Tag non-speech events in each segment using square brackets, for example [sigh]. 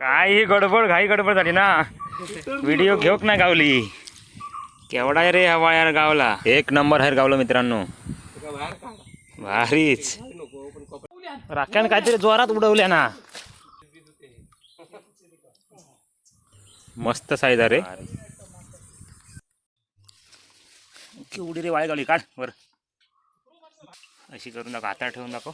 काय ही गडबड घाई गडबड झाली ना. व्हिडिओ घेऊक नाही गावली. केवढा आहे रे हवा यार गावला? एक नंबर आहे गावला मित्रांनो. भारीच. राख्यान काहीतरी जोरात उडवल्या ना. मस्त साईज आहे रे. केवढी रे वाळे गावली काढ वर. अशी करून दाखव हातात ठेवून दाखव.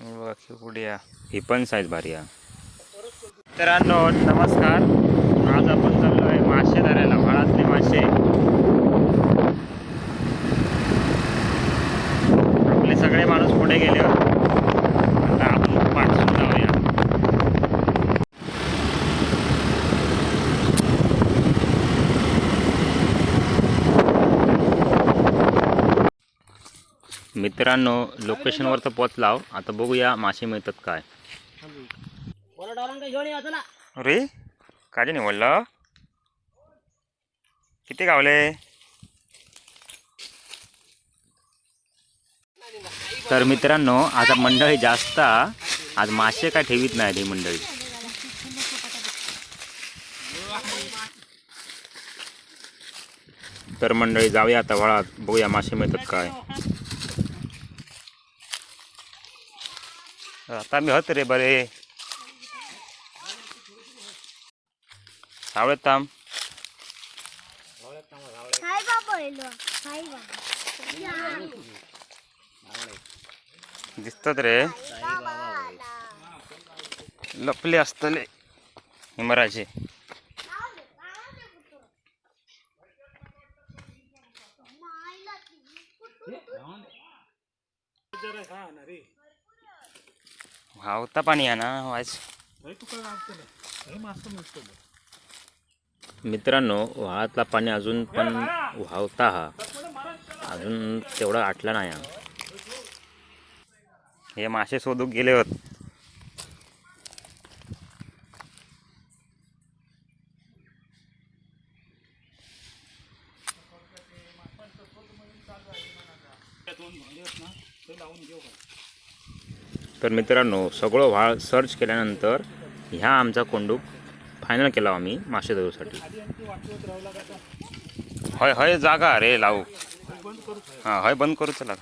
बघा ही पण साईज भारी आहे. मित्रांनो नमस्कार. आज आपण चाललो आहे मासे धरायला भाळातले मासे आपले सगळे माणूस पुढे गेले आता आपण पाठसून जाऊया मित्रांनो लोकेशनवर तर पोचलाव आता बघूया मासे मिळतात काय. अरे काय निवडलं किती गावले? तर मित्रांनो आता मंडळी जास्त. आज मासे काय ठेवीत नाही ही मंडळी. तर मंडळी जाऊया आता वळात बघूया मासे मिळतात काय. आता मी होत रे बरे हाय बाबा दिसतात रे लपले असतले हिमराचे वावता पाणी आहे ना वाज मित्रांनो वाळातला पाणी अजून पण वाहता हा. अजून तेवढा आटला नाही हा. हे मासे शोधूक गेले होत. तर मित्रांनो सगळं व्हाळ सर्च केल्यानंतर ह्या आमचा कोंडूक फायनल केला आम्ही मासे धरूसाठी. हय हय जागा अरे लावू. हां हय बंद करू चला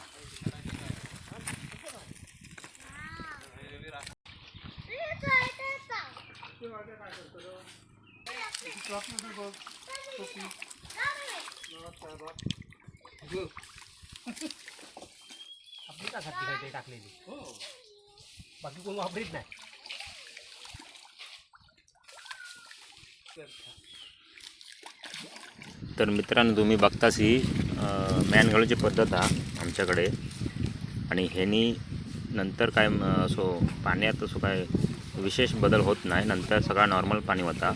आपली का साठी काय ते टाकलेली बाकी कोण वापरीत नाही. तर मित्रांनो तुम्ही बघताच ही मॅनगळूची पद्धत हा आमच्याकडे. आणि ह्यानी नंतर काय असो पाण्यात असो काय विशेष बदल होत नाही. नंतर सगळा नॉर्मल पाणी होता.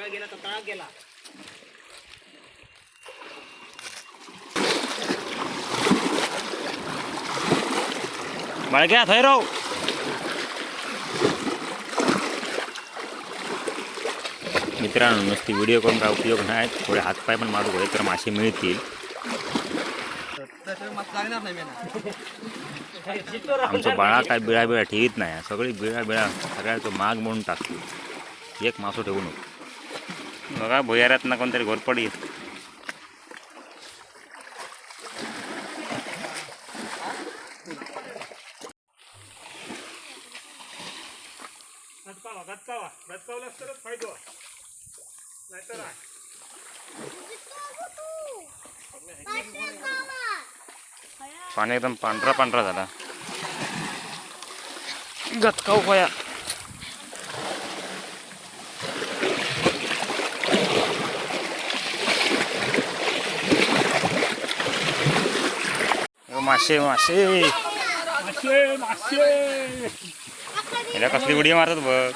सगळा गेला तर तळाक गेला. बाळग्या थंय राव. मित्रांनो नुसती व्हिडिओ करून काय उपयोग नाही. थोडे हातपाय पण मारू घे तर मासे मिळतील. आमचं बाळा काय बिळा बिळा ठेवीत नाही. सगळी बिळा बिळा सगळ्याचं माग म्हणून टाकतो. एक मासो ठेवू नको. बघा भुयारात ना कोणतरी घोरपडी पाणी एकदम पांढरा पांढरा झाला. गतकाऊ खोया. masih masih. Masih masih. ini kasih budi marah tuh bang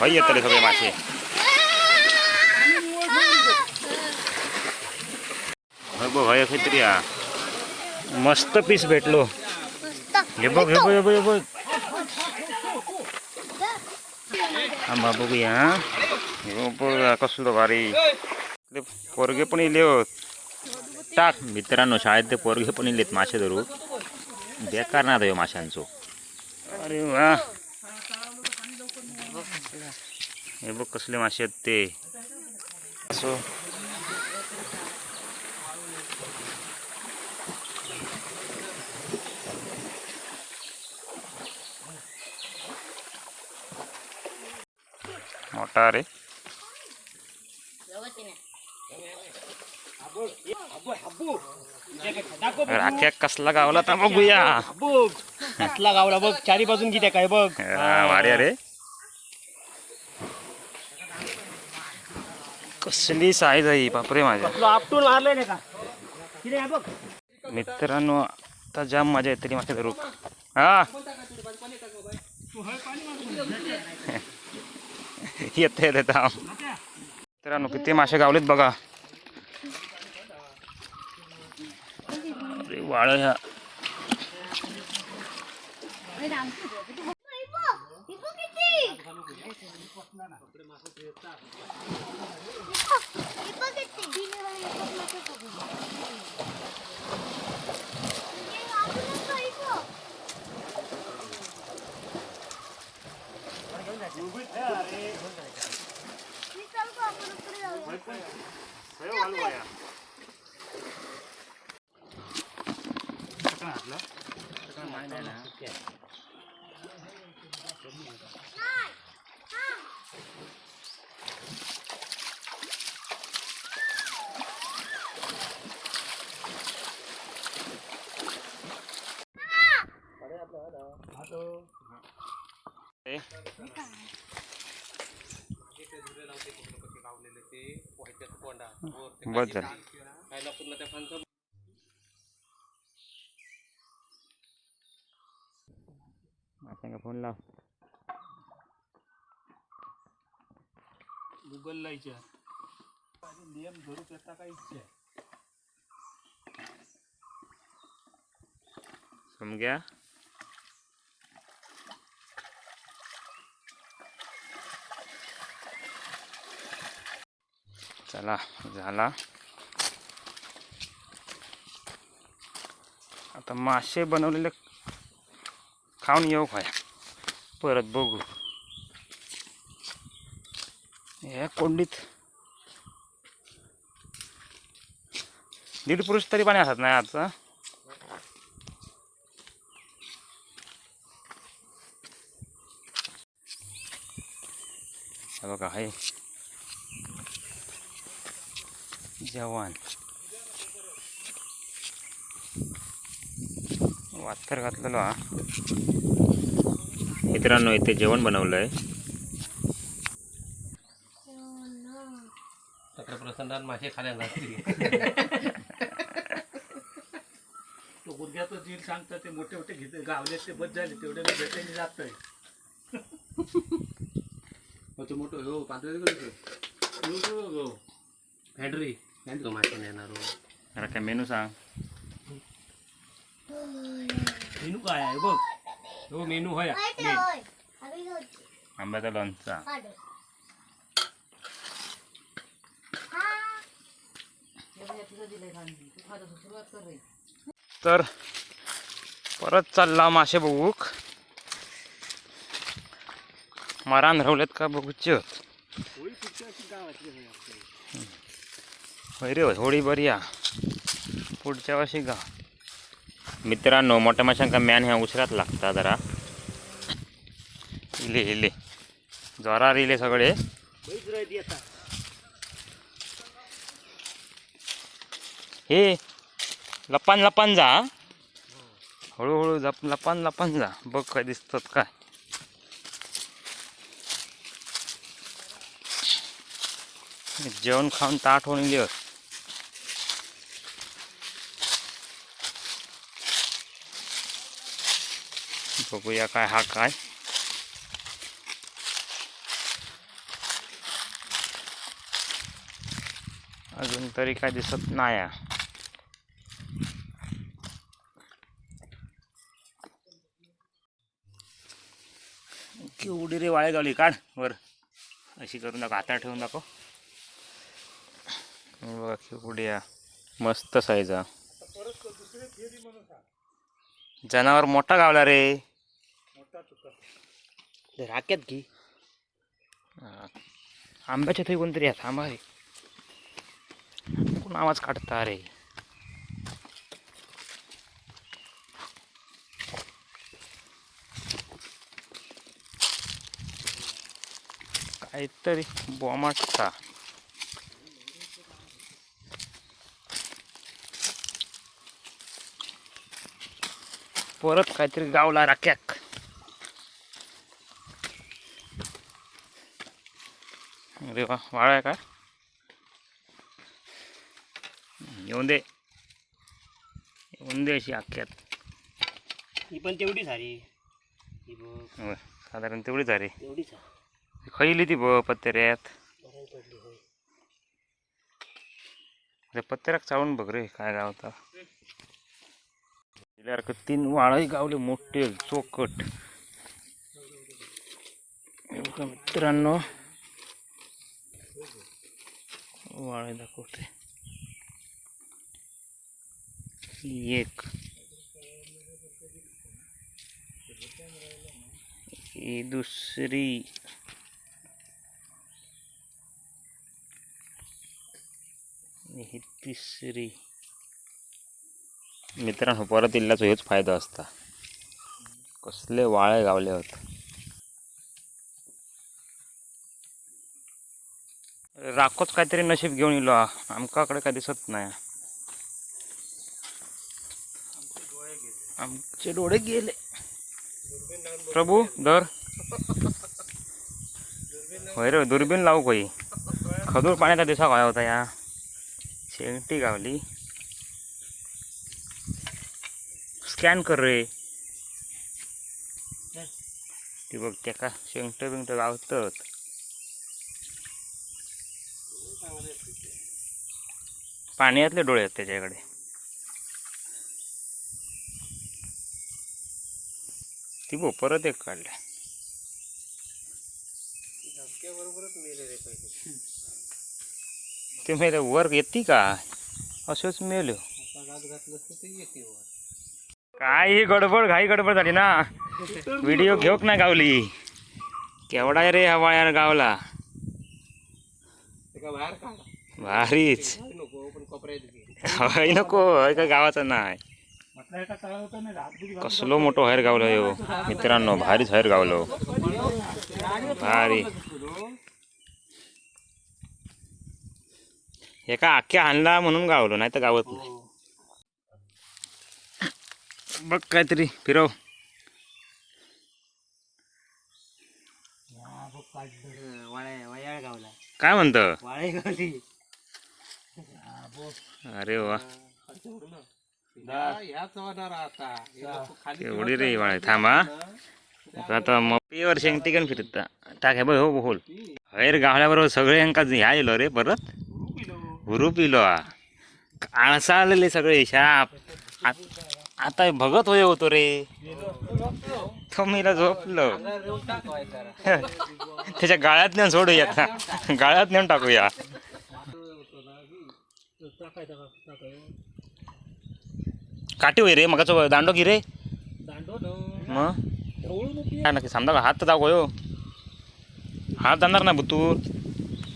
Hai, ya, masih. Bu, ya. मस्त पीस भेटलो. हे बघ हे बघ हे बघ हे बघ. आंबा बघूया हे. बघ कसलो भारी. ते पोरगे पण इले होत. टाक. मित्रांनो शाळेत ते पोरगे पण इलेत मासे धरू बेकार ना ह्यो माशांचो. अरे वा. हे बघ कसले मासे आहेत ते. असो. मोठा रे. राख्या कसला गावला तर बघूया. बघ कसला गावला बघ चारी बाजून किती काय बघ. भारी अरे कसली साईज आहे बापरे माझ्या. आपटून मारलंय नाही का? आहे बघ. मित्रांनो आता जाम मजा येते माझ्या धरू हा. येते येते थांब मित्रांनो किती मासे गावलेत बघा. वाळ ह्या. बस झालं माशांका फोन लाव गुगलला विचार नियम धरू करता काय इच्छा समग्या चला झाला. आता मासे बनवलेले खाऊन येऊ खाया परत बघू. या कोंडीत. दीड पुरुष तरी पाणी असत नाही आजचा बघा आहे जवान. वातर घातलेलो हा. मित्रांनो इथे जेवण बनवलं आहे प्रसंगात मासे खाल्या लागतील तो गुडघ्याचं जील सांगतं ते मोठे मोठे घेते गावले ते बस झाले तेवढे मी भेटायला जात मोठे मोठे हो पांढरे हो. फॅडरी तो मासे नेणार जरा काय मेनू सांग मेनू काय आहे बघ हो मेनू होय आंब्याचा लोणचा तर परत चालला मासे बघूक मारान रवलेत का बघूच होय रे होळी बरी या पुढच्या वर्षी गा. मित्रांनो मोठ्या माशांका मॅन ह्या उशिरात लागता जरा. इले इले. जोरार इले सगळे. हे लपान लपान जा. हळूहळू जप लपान लपान जा. बघ काय दिसतात काय. जेवण खाऊन ताट होऊन लिहत बघूया काय हा काय. अजून तरी काय दिसत नाही. केवढी रे वाळे गावली काढ वर. अशी करून दाखव हातात ठेवून दाखव बघा केवढी या मस्त साईज जनावर मोठा गावला रे. राख्यात घे. आंब्याच्या थंय कोणतरी या थांबा रे. कोण आवाज काढता रे? काहीतरी बॉमाटचा परत काहीतरी गावला राख्यात अरे वा वाळ आहे का येऊन दे. येऊन दे अशी अख्ख्यात ही पण तेवढी ही बघ. होय, साधारण तेवढीच आहे रे तेवढीच खैली ती ब पत्तेऱ्यात? बऱ्याच पडली होय. अरे पत्तेऱ्याक चावून बघ रे काय गावता गेल्यासारखं तीन वाळही गावले मोठे चोकट. हे बघा मित्रांनो वाळे दाखवते एक. ही दुसरी. ही तिसरी. मित्रांनो परत इल्ल्याचो हेच फायदा असता. कसले वाळे गावले होते. राखोच काहीतरी नशीब घेऊन हा. आमकाकडे काय दिसत नाही. आमचे डोळे गेले. प्रभू दर होय रे दुर्बीन लावू कोई. खदूर पाण्याचा दिसा काय होता या. शेंगटी गावली. स्कॅन कर रे. ती बघ त्याका शेंगट बिंगट गावतत. पाण्यातले डोळे आहेत त्याच्याकडे. ती बघ परत एक काढल्या मेले ते माहिती वर येते का? असेच मेलो. काय ही गडबड घाई गडबड झाली ना. [laughs] व्हिडिओ घेऊक ना गावली. केवढा रे हवा यार गावला? भारीच. हय नको हय काय गावाचं नाही. म्हटलं एका तळा होता ना हात कसलो मोठो हैर गावलो यो. मित्रांनो भारीच हैर गावलो. भारी. एका अख्ख्या हाणला म्हणून गावलो नाही तर गावत नाही बघ काहीतरी फिरव वाळ्या वयाळ गावला काय म्हणतं? वाळे गावली अरे वा. एवढी रे वाळे थांबा आता मग पेवर शेंगटिकन फिरता. टाक हे बघ हो बोल. हैर गावल्याबरोबर सगळे यांका ह्या येलो रे परत? हुरूप इलो हा. आळसा आलेले सगळे शाप. आत- आता भगत होय होतो रे. तो मीला झोपलो. त्याच्या गाळ्यात नेऊन सोडूया गाळ्यात नेऊन टाकूया. काठी होई रे मग दांडो की रे? दांडो मग ढवळू नको काय नक्की समजा हात तर दाखव हो. हात जाणार ना बुतूर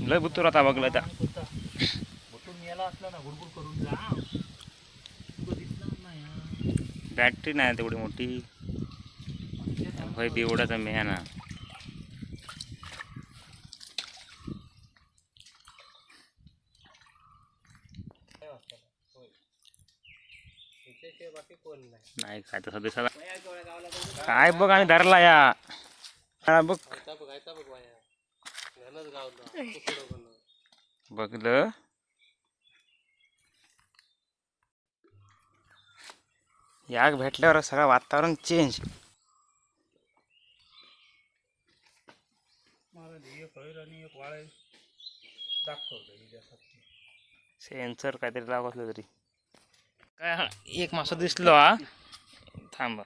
लय बुतूर आता बघला त्या. नाही बॅटरी नाही तेवढी मोठी. होय बेवडाचा मेहा ना. नाही काय तसं दिसा काय बघ आणि धरला या. बघ बघ. बघलं. भेटल्यावर सगळं वातावरण चेंज मला एक हैर आणि एक वाळे दाखवलं हिच्यासाठी सेन्सर काहीतरी लाव असलं तरी. काय हा, एक मासा दिसलो हा? थांब.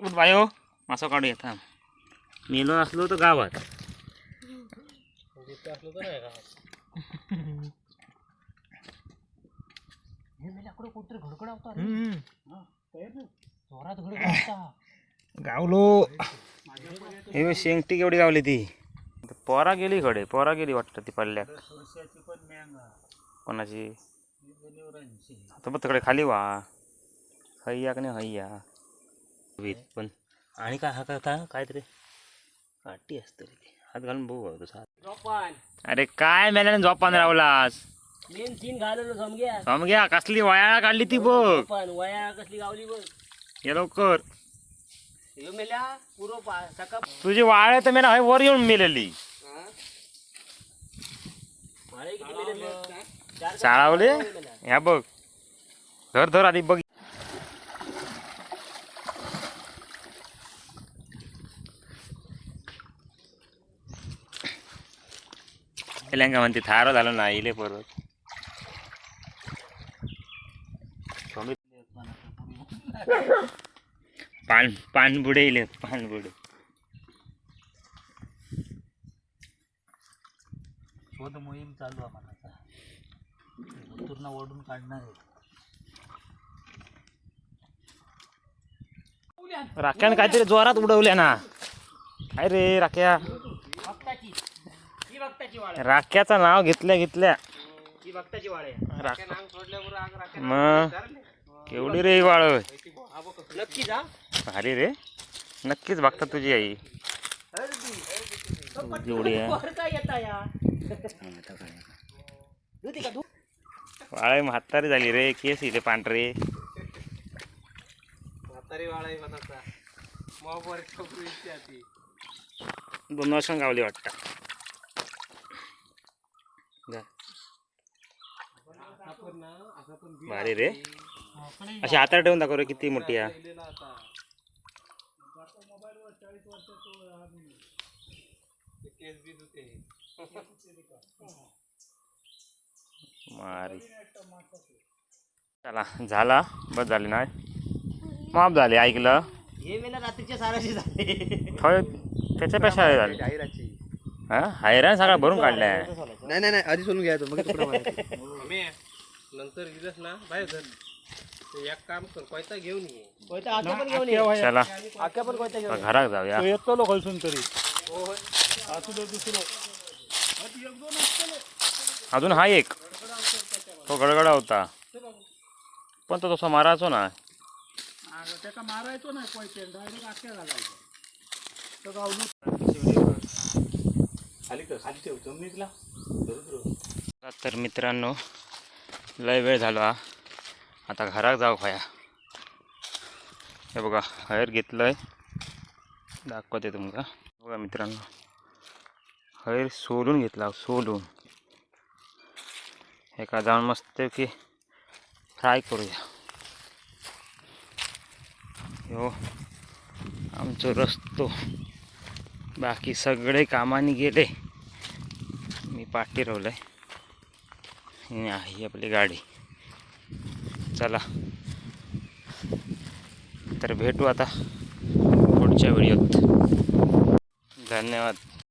उठ बायो मासा काढूया थांब. मेलो असलो तर गावात. हे गावलो. हे शेंगटी केवढी गावली ती. पोरा गेली कडे पोरा गेली वाटतं ती पल्ल्याक सुरशाची पण मँगा कोणाची? आता तिकडे खाली वा हैया का नाही हैया वीज पण आणि काय हा कथा काय तरी काठी असतं रे ते. हात घालून बघू जोपान अरे काय मेल्याने झोपान रावलास? मेन सीन घालवलं समग्या समग्या कसली वया काढली ती बघ. वया कसली गावली बघ. ये लवकर. ह्यो मेल्या पुरो पा सका तुझी वाळ तर मेला वर येऊन मेलेली. किती मेले? चार चाळावले ह्या बघ धर धर आधी बघ तेलंगा म्हणते थारो झालो ना इले परत पान पानबुडे इले पानबुडे शोध मोहीम चालू आहे मला पूर्ण ओढून काढणार आहे. राख्यानं काहीतरी जोरात उडवल्या ना. काय रे राख्या. भक्ताची. ही भक्ताची वाळ राख्याचं नाव घेतल्या घेतल्या. ही मग? केवढी रे वाळ? नक्की जा भारी रे. नक्कीच बघता तुझी आई. जेवढी आहे. वाळ म्हातारी झाली रे केस इथे पांढरे. म्हातारी दोन वर्ष गावली वाटतं. भारी रे. अशी हातात ठेवून दाखव रे किती मोठी केस बी धुते [laughs] मारी. चला झाला. बस झाली नाही. माफ झाले ऐकलं. हे मेला रात्रीच्या साराशी झाले. थोडे त्याच्यापेक्षा हे झाले. जाहिराची. हा? हैराण सगळा भरून काढलाय. नाही नाही नाही आधी सोडून घ्यायचं मग नंतर ना बाहेर एक काम कर कोयता घेऊन ये. कोयता आता पण घेऊन ये. चला. आख्या पण कोयता घेऊन आता घरात जाऊया. येतो लोक खलसून तरी. अजून हा एक. तो गडगडा होता. पण तो तसा मारायचो ना त्याचा मारायचो नाही कोयते डायरेक्ट आख्या घालायचं तर गावली मित्रांनो लय वेळ झाला. आता घरात जाऊ खाया हे बघा हयर घेतलंय. दाखवते तुमका बघा मित्रांनो हयर सोलून घेतला सोलून. एका जाऊन मस्त की फ्राय करूया. हो आमचो रस्तो. बाकी सगळे कामाने गेले. मी पाठी ठेवलंय ही आहे आपली गाडी. चला. तर भेटू आता पुढच्या व्हिडिओत. धन्यवाद.